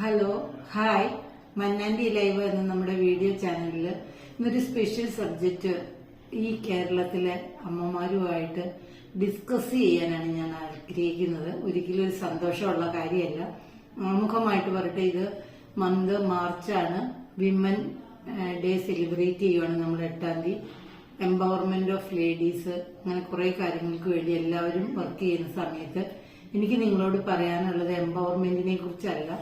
Hello hi മന്നാൻഡി live എന്ന നമ്മുടെ video ചാനലിൽ ഇന്നൊരു സ്പെഷ്യൽ സബ്ജക്റ്റ് ഈ കേരളത്തിലെ അമ്മമാരുമായിട്ട് ഡിസ്കസ് ചെയ്യാനാണ് ഞാൻ ആഗ്രഹിക്കുന്നത്. ഒരിക്കലും ഒരു സന്തോഷമുള്ള കാര്യമല്ല. ആമുഖമായിട്ട് പറയട്ടെ ഇത് മന്ത് മാർച്ചാണ് വിമൻ ഡേ സെലിബ്രേറ്റ് ചെയ്യുവാണ് നമ്മൾ എട്ടാം തീയതി. എംപവർമെന്റ് ഓഫ് ലേഡീസ് അങ്ങനെ കുറെ കാര്യങ്ങൾക്ക് വേണ്ടി എല്ലാവരും വർക്ക് ചെയ്യുന്ന സമയത്ത് എനിക്ക് നിങ്ങളോട് പറയാനുള്ളത് എംപവർമെന്റിനെ കുറിച്ചല്ല.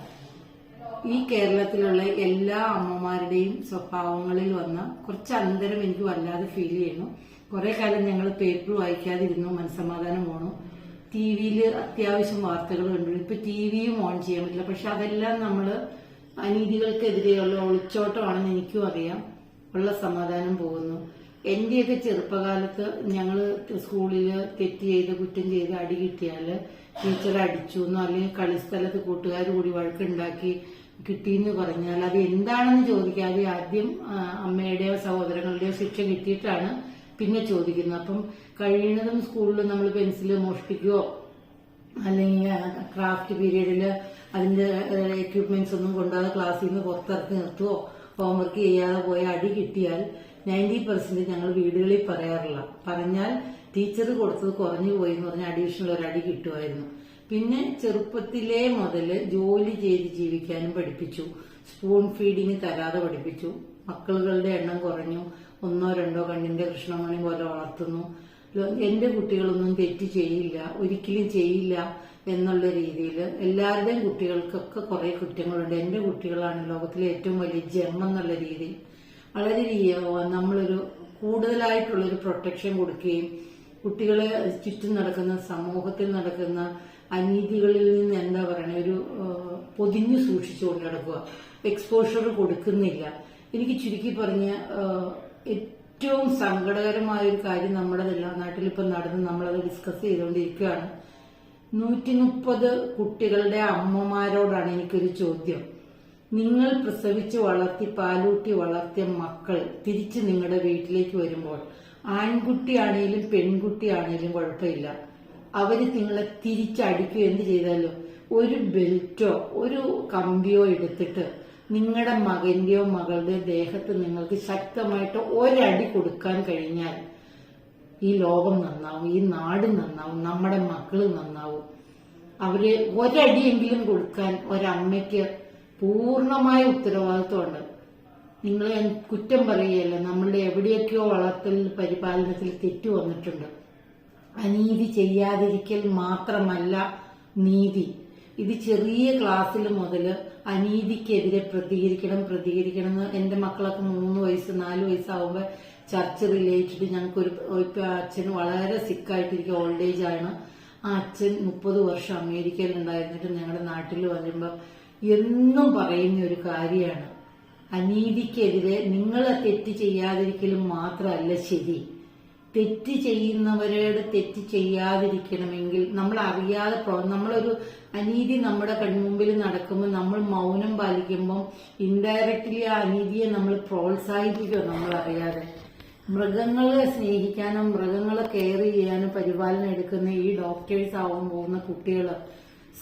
ഈ കേരളത്തിലുള്ള എല്ലാ അമ്മമാരുടെയും സ്വഭാവങ്ങളിൽ വന്ന കുറച്ച് അന്തരം എനിക്ക് വല്ലാതെ ഫീൽ ചെയ്യുന്നു. കുറെ കാലം ഞങ്ങൾ പേപ്പർ വായിക്കാതിരുന്നു മനസ്സമാധാനം പോണു. ടി വിയിൽ അത്യാവശ്യം വാർത്തകൾ കണ്ടു ഇപ്പൊ ടി വിയും ഓൺ ചെയ്യാൻ പറ്റില്ല. പക്ഷെ അതെല്ലാം നമ്മൾ അനീതികൾക്കെതിരെയുള്ള ഒളിച്ചോട്ടമാണെന്ന് എനിക്കും അറിയാം. ഉള്ള സമാധാനം പോകുന്നു. എന്റെയൊക്കെ ചെറുപ്പകാലത്ത് ഞങ്ങൾ സ്കൂളിൽ തെറ്റ് ചെയ്ത് കുറ്റം ചെയ്ത് അടി കിട്ടിയാൽ ടീച്ചർ അടിച്ചു. എന്നോ അല്ലെങ്കിൽ കളിസ്ഥലത്ത് കൂട്ടുകാർ കൂടി വഴക്കുണ്ടാക്കി. കിട്ടിയെന്ന് പറഞ്ഞാൽ അത് എന്താണെന്ന് ചോദിക്കാതെ ആദ്യം അമ്മയുടെയോ സഹോദരങ്ങളുടെയോ ശിക്ഷ കിട്ടിയിട്ടാണ് പിന്നെ ചോദിക്കുന്നത്. അപ്പം കഴിയുന്നതും സ്കൂളിൽ നമ്മൾ പെൻസിൽ മോഷ്ടിക്കുകയോ അല്ലെങ്കിൽ ക്രാഫ്റ്റ് പീരീഡിൽ അതിന്റെ എക്യുപ്മെന്റ്സ് ഒന്നും കൊണ്ടാതെ ക്ലാസ്സിൽ നിന്ന് പുറത്തിറക്കി നിർത്തുവോ ഹോംവർക്ക് ചെയ്യാതെ പോയ അടി കിട്ടിയാൽ നയന്റി പെർസെന്റ് ഞങ്ങൾ വീടുകളിൽ പറയാറില്ല. പറഞ്ഞാൽ ടീച്ചർ കൊടുത്തത് കുറഞ്ഞു പോയി എന്ന് പറഞ്ഞാൽ അഡീഷണൽ ഒരു അടി കിട്ടുമായിരുന്നു. പിന്നെ ചെറുപ്പത്തിലേ മുതൽ ജോലി ചെയ്ത് ജീവിക്കാനും പഠിപ്പിച്ചു. സ്പൂൺ ഫീഡിങ് തരാതെ പഠിപ്പിച്ചു. മക്കളുടെ എണ്ണം കുറഞ്ഞു. ഒന്നോ രണ്ടോ കണ്ണിന്റെ കൃഷ്ണമണി പോലെ വളർത്തുന്നു. എന്റെ കുട്ടികളൊന്നും തെറ്റ് ചെയ്യില്ല. ഒരിക്കലും ചെയ്യില്ല എന്നുള്ള രീതിയിൽ എല്ലാവരുടെയും കുട്ടികൾക്കൊക്കെ കുറെ കുറ്റങ്ങളുണ്ട്. എന്റെ കുട്ടികളാണ് ലോകത്തിലെ ഏറ്റവും വലിയ ജന്മം എന്നുള്ള രീതി വളരെ നമ്മളൊരു കൂടുതലായിട്ടുള്ളൊരു പ്രൊട്ടക്ഷൻ കൊടുക്കുകയും കുട്ടികളെ ചുറ്റും നടക്കുന്ന സമൂഹത്തിൽ നടക്കുന്ന അനീതികളിൽ നിന്ന് എന്താ പറയണ ഒരു പൊതിഞ്ഞു സൂക്ഷിച്ചുകൊണ്ട് നടക്കുക. എക്സ്പോഷർ കൊടുക്കുന്നില്ല. എനിക്ക് ചുരുക്കി പറഞ്ഞ ഏറ്റവും സങ്കടകരമായ ഒരു കാര്യം നമ്മുടെ നാട്ടിൽ ഇപ്പം നടന്ന് നമ്മളത് ഡിസ്കസ് ചെയ്തുകൊണ്ടിരിക്കുകയാണ്. നൂറ്റി മുപ്പത് കുട്ടികളുടെ അമ്മമാരോടാണ് എനിക്കൊരു ചോദ്യം. നിങ്ങൾ പ്രസവിച്ച് വളർത്തി പാലൂട്ടി വളർത്തിയ മക്കൾ തിരിച്ച് നിങ്ങളുടെ വീട്ടിലേക്ക് വരുമ്പോൾ ആൺകുട്ടിയാണെങ്കിലും പെൺകുട്ടിയാണെങ്കിലും കുഴപ്പമില്ല. അവർ നിങ്ങളെ തിരിച്ചടിക്കുക എന്ത് ചെയ്താലും ഒരു ബെൽറ്റോ ഒരു കമ്പിയോ എടുത്തിട്ട് നിങ്ങളുടെ മകന്റെയോ മകളുടെയോ ദേഹത്ത് നിങ്ങൾക്ക് ശക്തമായിട്ട് ഒരടി കൊടുക്കാൻ കഴിഞ്ഞാൽ ഈ ലോകം നന്നാവും ഈ നാട് നന്നാവും നമ്മുടെ മക്കൾ നന്നാവും. അവർ ഒരടിയെങ്കിലും കൊടുക്കാൻ ഒരമ്മയ്ക്ക് പൂർണമായ ഉത്തരവാദിത്വമുണ്ട്. നിങ്ങളെ കുറ്റം പറയുകയല്ല നമ്മളുടെ എവിടെയൊക്കെയോ വളർത്തൽ പരിപാലനത്തിൽ തെറ്റു വന്നിട്ടുണ്ട്. അനീതി ചെയ്യാതിരിക്കൽ മാത്രമല്ല നീതി. ഇത് ചെറിയ ക്ലാസ്സിൽ മുതൽ അനീതിക്കെതിരെ പ്രതികരിക്കണം പ്രതികരിക്കണം എന്ന് എന്റെ മക്കളൊക്കെ മൂന്ന് വയസ്സ് നാല് വയസ്സാവുമ്പോൾ ചർച്ച് റിലേറ്റഡ് ഞങ്ങൾക്ക് ഒരു അച്ഛൻ വളരെ സിക്കായിട്ടിരിക്കും ഓൾഡ് ഏജ് ആണ്. ആ അച്ഛൻ മുപ്പത് വർഷം അമേരിക്കയിൽ ഉണ്ടായിരുന്നിട്ട് ഞങ്ങളുടെ നാട്ടിൽ വരുമ്പോൾ എന്നും പറയുന്ന ഒരു കാര്യമാണ്. അനീതിക്കെതിരെ നിങ്ങളെ തെറ്റ് ചെയ്യാതിരിക്കലും മാത്രമല്ല ശരി. തെറ്റ് ചെയ്യുന്നവരോട് തെറ്റ് ചെയ്യാതിരിക്കണമെങ്കിൽ നമ്മൾ അറിയാതെ നമ്മളൊരു അനീതി നമ്മുടെ കൺമുമ്പിൽ നടക്കുമ്പോൾ നമ്മൾ മൗനം പാലിക്കുമ്പം ഇൻഡയറക്റ്റ്ലി ആ അനീതിയെ നമ്മൾ പ്രോത്സാഹിപ്പിക്കുക നമ്മൾ അറിയാതെ മൃഗങ്ങളെ സ്നേഹിക്കാനും മൃഗങ്ങളെ കെയർ ചെയ്യാനും പരിപാലനം എടുക്കുന്ന ഈ ഡോക്ടേഴ്സ് ആവാൻ പോകുന്ന കുട്ടികൾ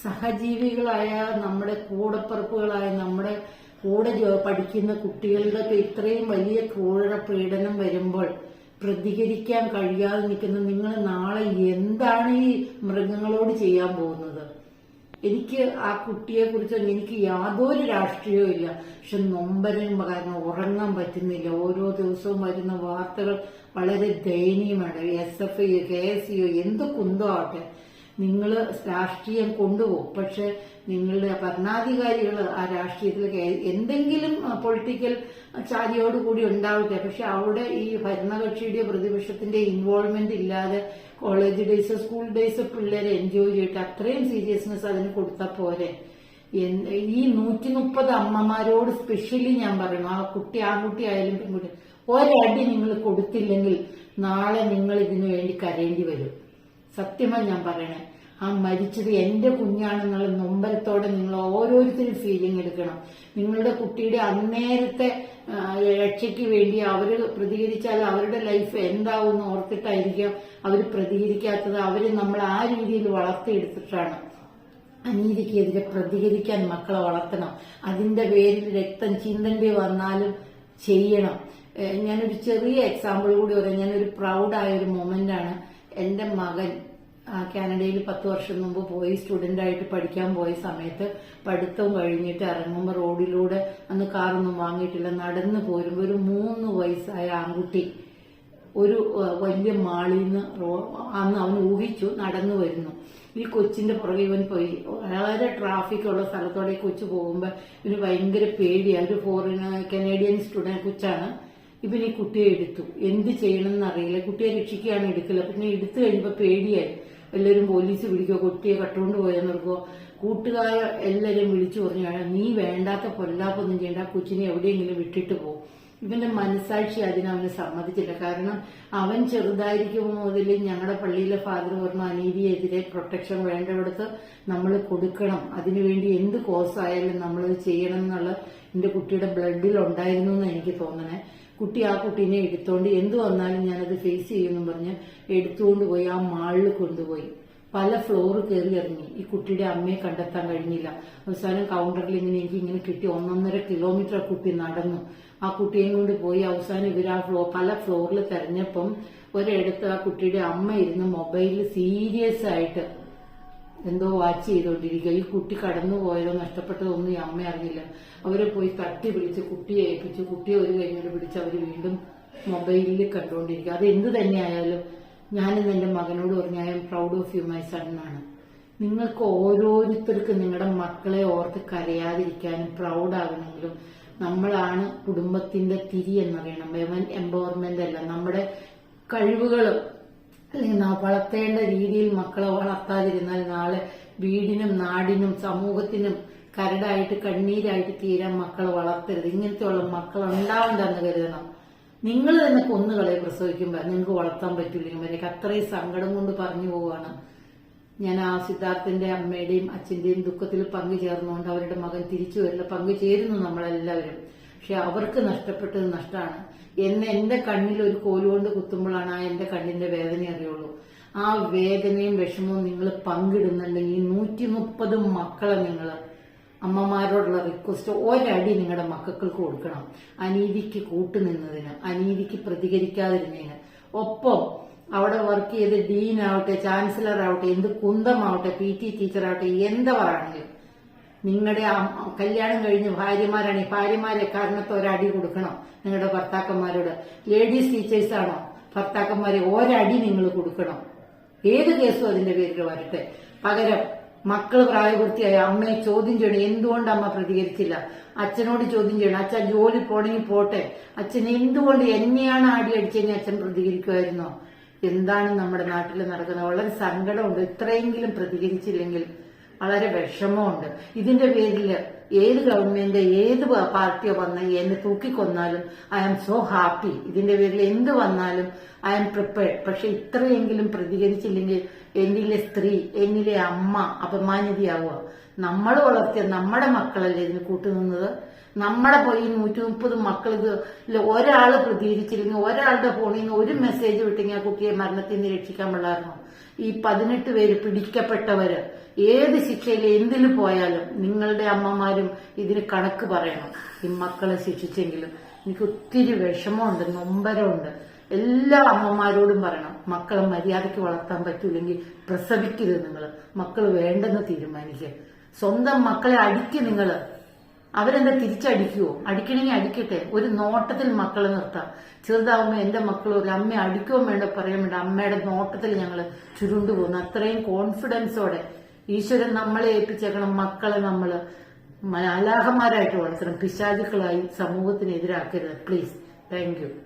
സഹജീവികളായ നമ്മുടെ കൂടപ്പറപ്പുകളായ നമ്മുടെ കൂടെ പഠിക്കുന്ന കുട്ടികളുടെ ഇത്രയും വലിയ ക്രൂര പീഡനം വരുമ്പോൾ പ്രതികരിക്കാൻ കഴിയാതെ നിൽക്കുന്ന നിങ്ങൾ നാളെ എന്താണ് ഈ മൃഗങ്ങളോട് ചെയ്യാൻ പോകുന്നത്? എനിക്ക് ആ കുട്ടിയെ കുറിച്ച് എനിക്ക് യാതൊരു രാഷ്ട്രീയവും ഇല്ല. പക്ഷെ നൊമ്പരം കാരണം ഉറങ്ങാൻ പറ്റുന്നില്ല. ഓരോ ദിവസവും വരുന്ന വാർത്തകൾ വളരെ ദയനീയമാണ്. S F I K S U എന്ത് കുന്തോ നിങ്ങൾ രാഷ്ട്രീയം കൊണ്ടുപോകും. പക്ഷെ നിങ്ങളുടെ ഭരണാധികാരികൾ ആ രാഷ്ട്രീയത്തിൽ എന്തെങ്കിലും പൊളിറ്റിക്കൽ ചാരിയോട് കൂടി ഉണ്ടാവട്ടെ. പക്ഷെ അവിടെ ഈ ഭരണകക്ഷിയുടെ പ്രതിപക്ഷത്തിന്റെ ഇൻവോൾവ്മെന്റ് ഇല്ലാതെ കോളേജ് ഡേയ്സ് സ്കൂൾ ഡേയ്സ് പിള്ളേരെ എൻജോയ് ചെയ്തിട്ട് അത്രയും സീരിയസ്നെസ് അതിന് കൊടുത്താൽ പോരെ. ഈ നൂറ്റി മുപ്പത് അമ്മമാരോട് സ്പെഷ്യലി ഞാൻ പറയുന്നു. ആ കുട്ടി ആൺകുട്ടി ആയാലും പെൺകുട്ടി ഒരടി നിങ്ങൾ കൊടുത്തില്ലെങ്കിൽ നാളെ നിങ്ങൾ ഇതിനു വേണ്ടി കരയേണ്ടി വരും. സത്യമായി ഞാൻ പറയണേ. ആ മരിച്ചത് എന്റെ കുഞ്ഞാണെന്നുള്ള നൊമ്പരത്തോടെ നിങ്ങൾ ഓരോരുത്തരും ഫീലിംഗ് എടുക്കണം. നിങ്ങളുടെ കുട്ടിയുടെ അന്നേരത്തെ രക്ഷയ്ക്ക് വേണ്ടി അവർ പ്രതികരിച്ചാൽ അവരുടെ ലൈഫ് എന്താവും ഓർത്തിട്ടായിരിക്കാം അവർ പ്രതികരിക്കാത്തത്. അവർ നമ്മൾ ആ രീതിയിൽ വളർത്തിയെടുത്തിട്ടാണ്. അനീതിക്കെതിരെ പ്രതികരിക്കാൻ മക്കളെ വളർത്തണം. അതിന്റെ പേരിൽ രക്തം ചിന്തണ്ടി വന്നാലും ചെയ്യണം. ഞാനൊരു ചെറിയ എക്സാമ്പിൾ കൂടി പറയാം. ഞാനൊരു പ്രൗഡായ ഒരു മൊമെന്റ് ആണ്. എന്റെ മകൻ കാനഡയിൽ പത്ത് വർഷം മുമ്പ് പോയി സ്റ്റുഡന്റ് ആയിട്ട് പഠിക്കാൻ പോയ സമയത്ത് പഠിത്തം കഴിഞ്ഞിട്ട് ഇറങ്ങുമ്പോൾ റോഡിലൂടെ അന്ന് കാറൊന്നും വാങ്ങിയിട്ടില്ല. നടന്നു പോരുമ്പോൾ ഒരു മൂന്ന് വയസ്സായ ആൺകുട്ടി ഒരു വലിയ മാളിൽ നിന്ന് അന്ന് അവൻ ഊഹിച്ചു നടന്നു വരുന്നു. ഈ കൊച്ചിന്റെ പുറകെ ഇവൻ പോയി. വളരെ ട്രാഫിക് ഉള്ള സ്ഥലത്തോടെ കൊച്ചു പോകുമ്പോൾ ഇവന് ഭയങ്കര പേടിയാണ് ഒരു ഫോറിൻ കനേഡിയൻ സ്റ്റുഡന്റ് കൊച്ചാണ്. ഇവൻ ഈ കുട്ടിയെ എടുത്തു. എന്ത് ചെയ്യണമെന്ന് അറിയില്ല. കുട്ടിയെ രക്ഷിക്കുകയാണ് എടുക്കില്ല പിന്നെ എടുത്തു കഴിയുമ്പോൾ പേടിയായി. എല്ലാവരും പോലീസ് പിടിക്കോ കുട്ടിയെ കട്ടുകൊണ്ട് പോയെന്ന് ഓർക്കോ കൂട്ടുകാർ എല്ലാവരും വിളിച്ചു പറഞ്ഞു നീ വേണ്ടാത്ത പൊല്ലാപ്പൊന്നും ചെയ്യേണ്ട. കൊച്ചിനെ എവിടെയെങ്കിലും വിട്ടിട്ട് പോകും ഇവന്റെ മനസാക്ഷി അതിനവനെ സമ്മതിച്ചില്ല. കാരണം അവൻ ചെറുതായിരിക്കുമ്പോൾ മുതൽ ഞങ്ങളുടെ പള്ളിയിലെ ഫാദർ പറഞ്ഞു അനീതിയെതിരെ പ്രൊട്ടക്ഷൻ വേണ്ടവിടത്ത് നമ്മൾ കൊടുക്കണം. അതിനുവേണ്ടി എന്ത് കോസ് ആയാലും നമ്മളത് ചെയ്യണം എന്നുള്ള എന്റെ കുട്ടിയുടെ ബ്ലഡിൽ ഉണ്ടായിരുന്നു എന്ന് എനിക്ക് തോന്നണേ. കുട്ടി ആ കുട്ടീനെ എടുത്തോണ്ട് എന്ത് വന്നാലും ഞാനത് ഫേസ് ചെയ്യുമെന്ന് പറഞ്ഞ് എടുത്തുകൊണ്ട് പോയി ആ മാളിൽ കൊണ്ടുപോയി. പല ഫ്ലോർ കയറി ഇറങ്ങി. ഈ കുട്ടിയുടെ അമ്മയെ കണ്ടെത്താൻ കഴിഞ്ഞില്ല. അവസാനം കൗണ്ടറിൽ ഇങ്ങനെ എനിക്ക് ഇങ്ങനെ കിട്ടി. ഒന്നൊന്നര കിലോമീറ്റർ കുട്ടി നടന്നു. ആ കുട്ടിയെയും കൊണ്ട് പോയി. അവസാനം ഇവർ ആ ഫ്ലോ പല ഫ്ലോറിൽ തെരഞ്ഞപ്പം ഒരിടത്ത് ആ കുട്ടിയുടെ അമ്മ ഇരുന്ന് മൊബൈലിൽ സീരിയസ് ആയിട്ട് എന്തോ വാച്ച് ചെയ്തുകൊണ്ടിരിക്കുക ഈ കുട്ടി കടന്നു പോയതോ നഷ്ടപ്പെട്ടതോ ഈ അമ്മ അറിഞ്ഞില്ല അവരെ പോയി തട്ടി പിടിച്ച് കുട്ടിയെ ഏൽപ്പിച്ചു കുട്ടിയെ ഒരു കഴിഞ്ഞോട് പിടിച്ച് അവർ വീണ്ടും മൊബൈലിൽ കണ്ടുകൊണ്ടിരിക്കുക അത് എന്ത് തന്നെയായാലും ഞാനിന്ന് എന്റെ മകനോട് പറഞ്ഞു I'm proud of you my son എന്നാണ്. നിങ്ങൾക്ക് ഓരോരുത്തർക്കും നിങ്ങളുടെ മക്കളെ ഓർത്ത് കരയാതിരിക്കാനും പ്രൗഡാകണമെങ്കിലും നമ്മളാണ് കുടുംബത്തിന്റെ തിരി എന്നറിയണം എംപവർമെന്റ് അല്ല. നമ്മുടെ കഴിവുകൾ അല്ലെങ്കിൽ വളർത്തേണ്ട രീതിയിൽ മക്കളെ വളർത്താതിരുന്നാൽ നാളെ വീടിനും നാടിനും സമൂഹത്തിനും കരടായിട്ട് കണ്ണീരായിട്ട് തീരാൻ മക്കളെ വളർത്തരുത്. ഇങ്ങനത്തെയുള്ള മക്കൾ ഉണ്ടാവണ്ടെന്ന് കരുതണം. നിങ്ങൾ തന്നെ കൊന്നുകളെ പ്രസവിക്കുമ്പോൾ നിങ്ങൾക്ക് വളർത്താൻ പറ്റില്ലെങ്കിൽ എനിക്ക് അത്രയും സങ്കടം കൊണ്ട് പറഞ്ഞു പോവാണ്. ഞാൻ ആ സിദ്ധാർത്ഥന്റെ അമ്മയുടെയും അച്ഛന്റെയും ദുഃഖത്തിൽ പങ്കുചേർന്നുകൊണ്ട് അവരുടെ മകൻ തിരിച്ചു വരില്ല. പങ്കുചേരുന്നു നമ്മളെല്ലാവരും. പക്ഷെ അവർക്ക് നഷ്ടപ്പെട്ടത് നഷ്ടമാണ് എന്നെ എന്റെ കണ്ണിൽ ഒരു കോലുകൊണ്ട് കുത്തുമ്പോഴാണ് ആ എന്റെ കണ്ണിന്റെ വേദന അറിയുള്ളൂ. ആ വേദനയും വിഷമവും നിങ്ങൾ പങ്കിടുന്നുണ്ടെങ്കിൽ നൂറ്റി മുപ്പത് മക്കളെ നിങ്ങൾ അമ്മമാരോടുള്ള റിക്വസ്റ്റ് ഒരടി നിങ്ങളുടെ മക്കൾക്ക് കൊടുക്കണം. അനീതിക്ക് കൂട്ടുനിന്നതിന് അനീതിക്ക് പ്രതികരിക്കാതിരുന്നതിന്. ഒപ്പം അവിടെ വർക്ക് ചെയ്ത് ഡീൻ ആവട്ടെ ചാൻസലർ ആവട്ടെ എന്ത് കുന്തമാവട്ടെ പി ടി ടീച്ചർ ആവട്ടെ എന്തവരാണെങ്കിലും നിങ്ങളുടെ കല്യാണം കഴിഞ്ഞ് ഭാര്യമാരാണെങ്കിൽ ഭാര്യമാരെ കാരണത്ത് ഒരടി കൊടുക്കണം നിങ്ങളുടെ ഭർത്താക്കന്മാരോട്. ലേഡീസ് ടീച്ചേഴ്സ് ആണോ? ഭർത്താക്കന്മാരെ ഒരടി നിങ്ങൾ കൊടുക്കണം. ഏത് കേസും അതിന്റെ പേരിൽ വരട്ടെ. പകരം മക്കൾ പ്രായപൂർത്തിയായ അമ്മയെ ചോദ്യം ചെയ്യണം. എന്തുകൊണ്ട് അമ്മ പ്രതികരിച്ചില്ല? അച്ഛനോട് ചോദ്യം ചെയ്യണം. അച്ഛൻ ജോലി പോണെങ്കിൽ പോട്ടെ. അച്ഛൻ എന്തുകൊണ്ട് എന്നെയാണ് ആടി അടിച്ചെങ്കിൽ അച്ഛൻ പ്രതികരിക്കുമായിരുന്നോ? എന്താണ് നമ്മുടെ നാട്ടിൽ നടക്കുന്നത്? വളരെ സങ്കടമുണ്ട്. ഇത്രയെങ്കിലും പ്രതികരിച്ചില്ലെങ്കിൽ വളരെ വിഷമമുണ്ട്. ഇതിന്റെ പേരിൽ ഏത് ഗവൺമെന്റ് ഏത് പാർട്ടി പാർട്ടിയോ വന്ന് എന്നെ തൂക്കിക്കൊന്നാലും ഐ ആം സോ ഹാപ്പി ഇതിന്റെ പേരിൽ എന്ത് വന്നാലും ഐ ആം പ്രിപ്പയർഡ് പക്ഷെ ഇത്രയെങ്കിലും പ്രതികരിച്ചില്ലെങ്കിൽ എന്നിലെ സ്ത്രീ എന്നിലെ അമ്മ അപമാനിതയാവുക. നമ്മൾ വളർത്തിയ നമ്മുടെ മക്കളല്ലേ ഇതിന് കൂട്ടുനിന്നത്? നമ്മുടെ പോയി നൂറ്റി മുപ്പത് മക്കൾ ഇത് ഒരാൾ പ്രതികരിച്ചില്ലെങ്കിൽ ഒരാളുടെ ഫോണിൽ നിന്ന് ഒരു മെസ്സേജ് വിട്ടെങ്കിൽ ആ കുട്ടിയെ മരണത്തിൽ നിന്ന് രക്ഷിക്കാൻ പാടായിരുന്നു ഈ പതിനെട്ട് പേര് പിടിക്കപ്പെട്ടവര് ഏത് ശിക്ഷയിൽ എന്തിനു പോയാലും നിങ്ങളുടെ അമ്മമാരും ഇതിന് കണക്ക് പറയണം. ഈ മക്കളെ ശിക്ഷിച്ചെങ്കിലും എനിക്ക് ഒത്തിരി വിഷമമുണ്ട് നൊമ്പരമുണ്ട്. എല്ലാ അമ്മമാരോടും പറയണം മക്കളെ മര്യാദയ്ക്ക് വളർത്താൻ പറ്റൂലെങ്കിൽ പ്രസവിക്കരുത് നിങ്ങൾ മക്കൾ വേണ്ടെന്ന് തീരുമാനിക്കുക സ്വന്തം മക്കളെ അടിക്കുക നിങ്ങൾ അവരെന്താ തിരിച്ചടിക്കുവോ? അടിക്കണമെങ്കിൽ അടിക്കട്ടെ. ഒരു നോട്ടത്തിൽ മക്കളെ നിർത്താം. ചെറുതാവുമ്പോൾ എന്റെ മക്കൾ ഒരു അമ്മ അടിക്കുകയും വേണ്ട പറയാൻ വേണ്ട അമ്മയുടെ നോട്ടത്തിൽ ഞങ്ങൾ ചുരുണ്ടു പോകുന്നു അത്രയും കോൺഫിഡൻസോടെ ഈശ്വരൻ നമ്മളെ ഏൽപ്പിച്ചേക്കണം മക്കളെ നമ്മൾ അലാഹന്മാരായിട്ട് വളർത്തണം. പിശാചുക്കളായി സമൂഹത്തിന് എതിരാക്കരുത് പ്ലീസ് താങ്ക്